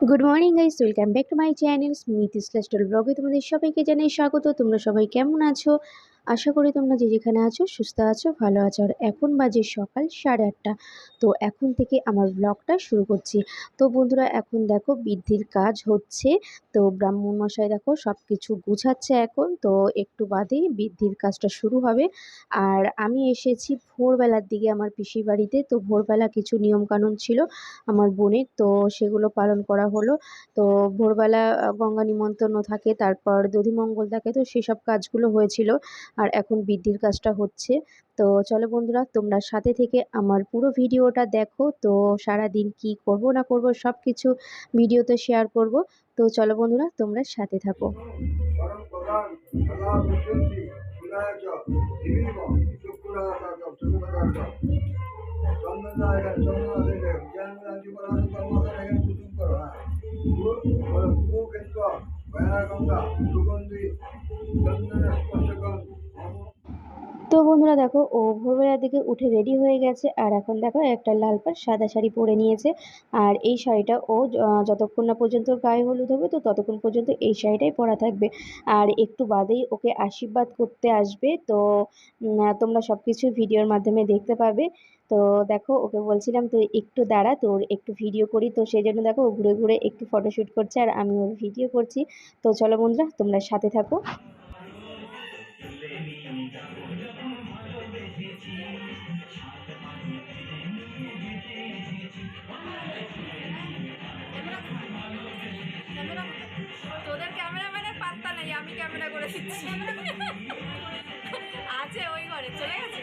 Good morning guys welcome back to my channel Smriti স্লাস্টল ব্লগে তোমাদের সবাইকে জানাই স্বাগত। তোমরা সবাই কেমন আছো? আশা করি তোমরা যে যেখানে আছো, সুস্থ আছো, ভালো আছো। আর এখন বাজে সকাল সাড়ে আটটা। তো এখন থেকে আমার ব্লগটা শুরু করছি। তো বন্ধুরা, এখন দেখো বৃদ্ধির কাজ হচ্ছে। তো ব্রাহ্মণ মশাই দেখো সব কিছু গুছাচ্ছে এখন। তো একটু বাদেই বৃদ্ধির কাজটা শুরু হবে। আর আমি এসেছি ভোরবেলার দিকে আমার পিসির বাড়িতে। তো ভোরবেলা কিছু নিয়মকানুন ছিল আমার বোনের। তো সেগুলো পালন করা হলো। তো ভোরবেলা গঙ্গা নিমন্ত্রণ থাকে, তারপর দধিমঙ্গল থাকে, তো সেসব কাজগুলো হয়েছিল। আর এখন বৃদ্ধির কাজটা হচ্ছে। তো চলো বন্ধুরা, তোমরা সাথে থেকে আমার পুরো ভিডিওটা দেখো। তো সারা দিন কি করব না করব সব কিছু ভিডিওতে শেয়ার করব। তো চলো বন্ধুরা, তোমরা সাথে থাকো। সুগন্ধি চন্দন স্পর্শ তো বন্ধুরা দেখো ও ভোরবেলার দিকে উঠে রেডি হয়ে গেছে, আর এখন দেখো একটা লাল পাড় সাদা শাড়ি পরে নিয়েছে। আর এই শাড়িটা ও যতক্ষণ না পর্যন্ত গায়ে হলুদ হবে, তো ততক্ষণ পর্যন্ত এই শাড়িটাই পরা থাকবে। আর একটু বাদেই ওকে আশীর্বাদ করতে আসবে, তো তোমরা সব কিছু ভিডিওর মাধ্যমে দেখতে পাবে। তো দেখো, ওকে বলছিলাম, তুই একটু দাঁড়া, তোর একটু ভিডিও করি। তো সেই জন্য দেখো, ও ঘুরে ঘুরে একটু ফটোশ্যুট করছে, আর আমি ওর ভিডিও করছি। তো চলো বন্ধুরা, তোমরা সাথে থাকো। তোদের ক্যামেরাম্যানের পাত্তা নেই আমি ক্যামেরা করে দিচ্ছি। আছে ওই ঘরে চলে গেছে?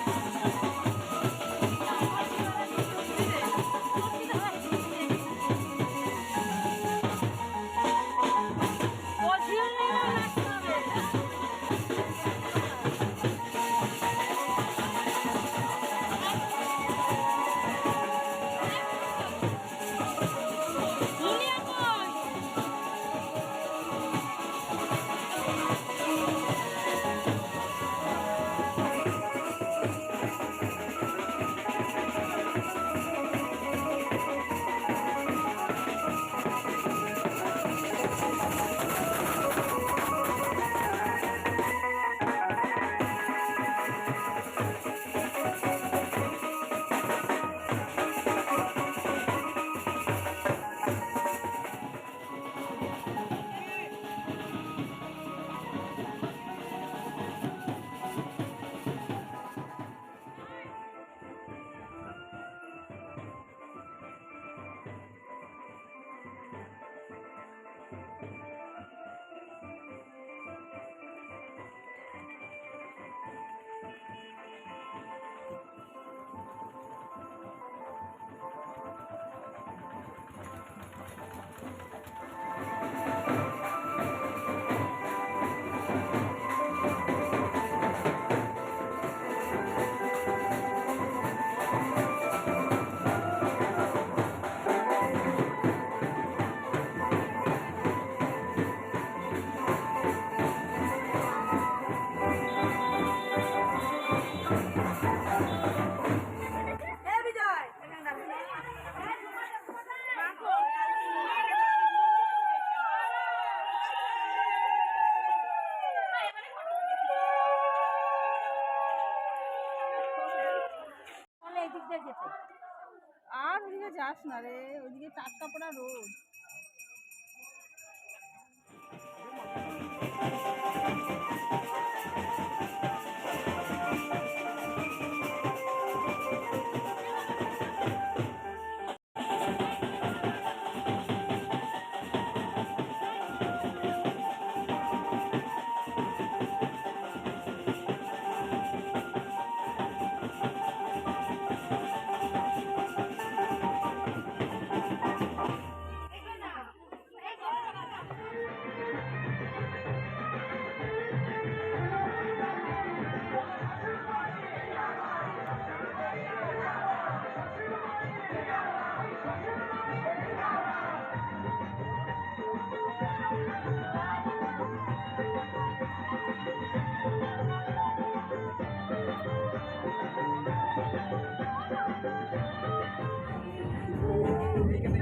যাস না রে ওইদিকে টাটকা পড়া রোদ।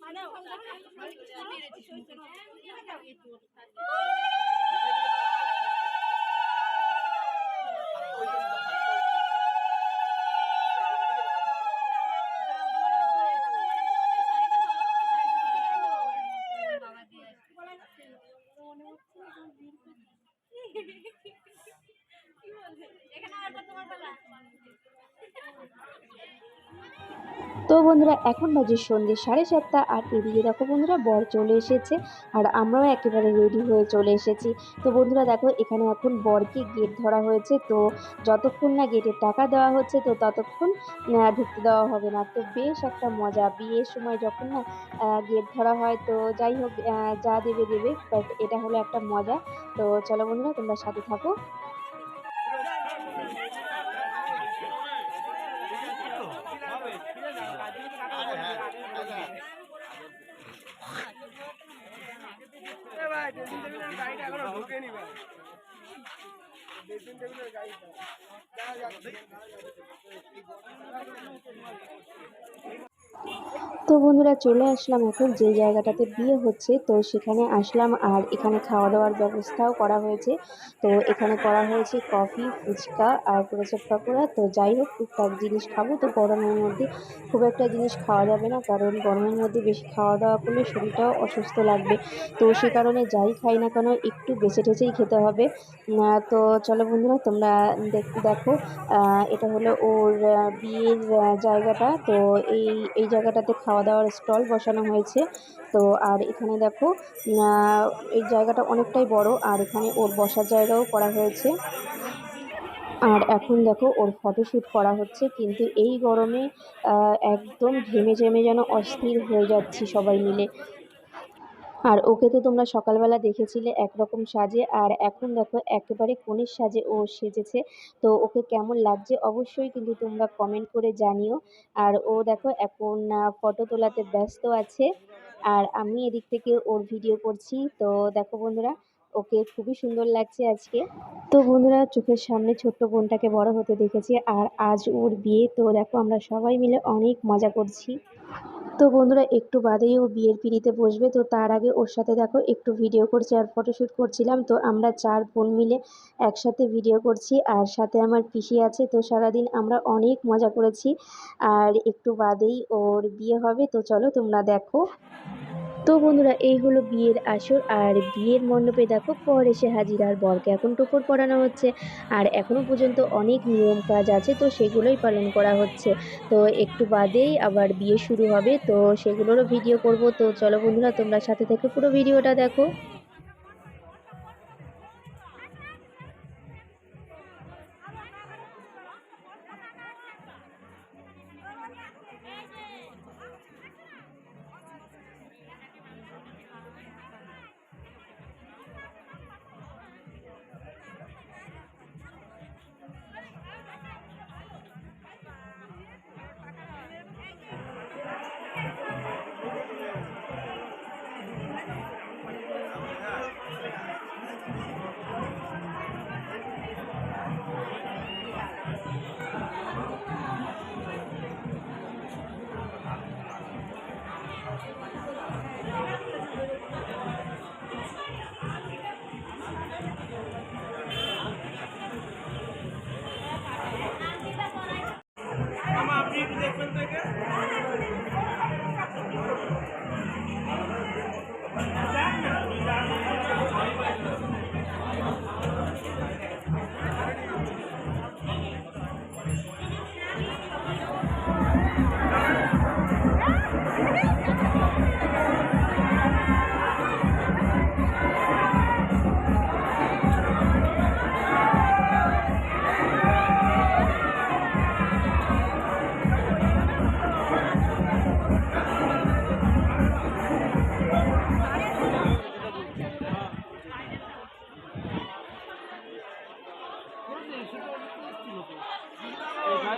Thank you. তো বন্ধুরা, এখন বাজে সন্ধ্যে সাড়ে সাতটা আর এদিকে দেখো বন্ধুরা, বর চলে এসেছে আর আমরাও একেবারে রেডি হয়ে চলে এসেছি। তো বন্ধুরা, দেখো এখানে এখন বরকে গেট ধরা হয়েছে। তো যতক্ষণ না গেটের টাকা দেওয়া হচ্ছে, তো ততক্ষণ ঢুকতে দেওয়া হবে না। তো বেশ একটা মজা, বিয়ের সময় যখন না গেট ধরা হয়, তো যাই হোক যা দেবে দেবে বাট এটা হলো একটা মজা। তো চলো বন্ধুরা, তোমরা সাথে থাকো। গাড়িটা এখনো ঢুকেনি ভাই ড্রেসিং টেবিলের গাড়িটা তো বন্ধুরা চলে আসলাম এখন, যে জায়গাটাতে বিয়ে হচ্ছে, তো সেখানে আসলাম আর এখানে খাওয়া দাওয়ার ব্যবস্থাও করা হয়েছে। তো এখানে করা হয়েছে কফি, ফুচকা আর করেছে পকোড়া। তো যাই হোক, টুকটাক জিনিস খাব। তো গরমের মধ্যে খুব একটা জিনিস খাওয়া যাবে না, কারণ গরমের মধ্যে বেশি খাওয়া দাওয়া করলে শরীরটাও অসুস্থ লাগবে। তো সে কারণে যাই খাই না কেন, একটু বেছে টেছেই খেতে হবে। তো চলো বন্ধুরা, তোমরা দেখ- এটা হলো ওর বিয়ের জায়গাটা। তো এই এই জায়গাটাতে খাওয়া দাওয়ার স্টল বসানো হয়েছে। তো আর এখানে দেখো এই জায়গাটা অনেকটাই বড় আর এখানে ওর বসার জায়গাও করা হয়েছে। আর এখন দেখো, ওর ফটোশ্যুট করা হচ্ছে, কিন্তু এই গরমে একদম ঘেমে ঝেমে যেন অস্থির হয়ে যাচ্ছি সবাই মিলে। আর ওকে তো তোমরা সকালবেলা দেখেছিলে একরকম সাজে, আর এখন দেখো একেবারে কনের সাজে ও সেজেছে। তো ওকে কেমন লাগছে অবশ্যই কিন্তু তোমরা কমেন্ট করে জানিও। আর ও দেখো এখন ফটো তোলাতে ব্যস্ত আছে, আর আমি এদিক থেকে ওর ভিডিও করছি। তো দেখো বন্ধুরা, ওকে খুবই সুন্দর লাগছে আজকে। তো বন্ধুরা, চোখের সামনে ছোট্ট বোনটাকে বড় হতে দেখেছি, আর আজ ওর বিয়ে। তো দেখো আমরা সবাই মিলে অনেক মজা করছি। তো বন্ধুরা, একটু বাদেই ও বিয়ের পিঁড়িতে বসবে। তো তার আগে ওর সাথে দেখো, একটু ভিডিও করছি আর ফটোশ্যুট করছিলাম। তো আমরা চার বোন মিলে একসাথে ভিডিও করছি। আর সাথে আমার পিসি আছে, তো সারাদিন আমরা অনেক মজা করেছি। আর একটু বাদেই ওর বিয়ে হবে। তো চলো তোমরা দেখো। তো বন্ধুরা, এই হলো বিয়ের আসর। আর বিয়ের মণ্ডপে দেখো, পর এসে হাজির আর বরকে এখন টোপর পরানো হচ্ছে। আর এখনও পর্যন্ত অনেক নিয়ম কাজ আছে, তো সেগুলোই পালন করা হচ্ছে। তো একটু বাদেই আবার বিয়ে শুরু হবে, তো সেগুলোরও ভিডিও করব। তো চলো বন্ধুরা, তোমরা সাথে থেকে পুরো ভিডিওটা দেখো।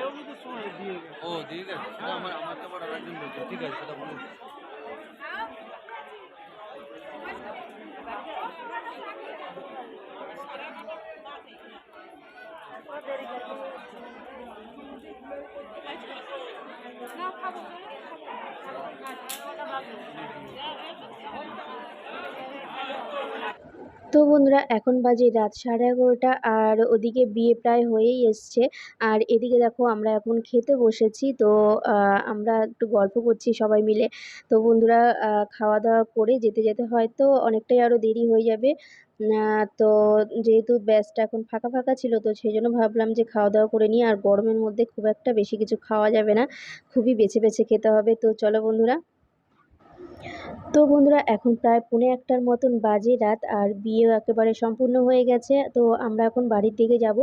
ও দিয়ে গেছে? আমার আমার তো আবার আরেকজন বলছে। ঠিক আছে সেটা বলুন। তো বন্ধুরা, এখন বাজে রাত সাড়ে এগারোটা আর ওদিকে বিয়ে প্রায় হয়েই এসছে। আর এদিকে দেখো আমরা এখন খেতে বসেছি, তো আমরা একটু গল্প করছি সবাই মিলে। তো বন্ধুরা খাওয়া দাওয়া করে যেতে যেতে হয়তো অনেকটাই আরও দেরি হয়ে যাবে। তো যেহেতু ব্যাসটা এখন ফাঁকা ফাঁকা ছিল, তো সেই জন্য ভাবলাম যে খাওয়া দাওয়া করে নিই। আর গরমের মধ্যে খুব একটা বেশি কিছু খাওয়া যাবে না, খুবই বেছে বেছে খেতে হবে। তো চলো বন্ধুরা। তো বন্ধুরা, এখন প্রায় পৌনে একটার মতন বাজে রাত আর বিয়েও একেবারে সম্পূর্ণ হয়ে গেছে। তো আমরা এখন বাড়ির দিকে যাব।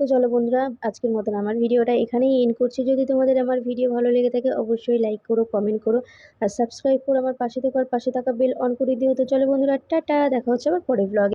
তো চলো বন্ধুরা, আজকের মতন আমার ভিডিওটা এখানেই এন্ড করছি। যদি তোমাদের আমার ভিডিও ভালো লেগে থাকে, অবশ্যই লাইক করো কমেন্ট করো আর সাবস্ক্রাইব করো আমার পাশে থাকার আর পাশে থাকা বেল অন করে দিও। তো চলো বন্ধুরা, টাটা, দেখা হচ্ছে আমার পরের ব্লগে